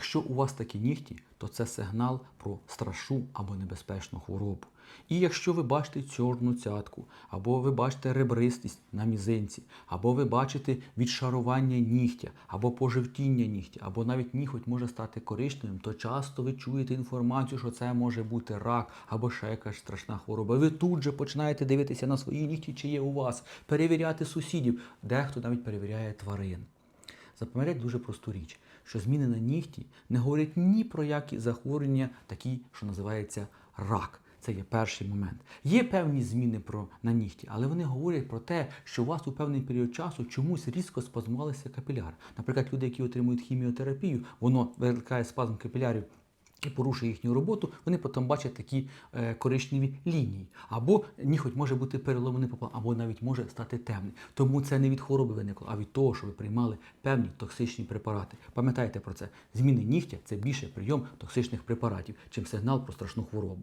Якщо у вас такі нігті, то це сигнал про страшну або небезпечну хворобу. І якщо ви бачите чорну цятку, або ви бачите ребристість на мізинці, або ви бачите відшарування нігтя, або пожовтіння нігтя, або навіть ніготь може стати коричневим, то часто ви чуєте інформацію, що це може бути рак або ще якась страшна хвороба. Ви тут же починаєте дивитися на свої нігті, чи є у вас, перевіряти сусідів, дехто навіть перевіряє тварин. Запам'ятайте дуже просту річ, що зміни на нігті не говорять ні про які захворювання, такі, що називається рак. Це є перший момент. Є певні зміни про, на нігті, але вони говорять про те, що у вас у певний період часу чомусь різко спазмувалися капіляри. Наприклад, люди, які отримують хіміотерапію, воно викликає спазм капілярів і порушує їхню роботу, вони потім бачать такі е, коричневі лінії. Або ніхоть може бути переломаний пополам, або навіть може стати темний. Тому це не від хвороби виникло, а від того, що ви приймали певні токсичні препарати. Пам'ятайте про це. Зміни нігтя це більше прийом токсичних препаратів, чим сигнал про страшну хворобу.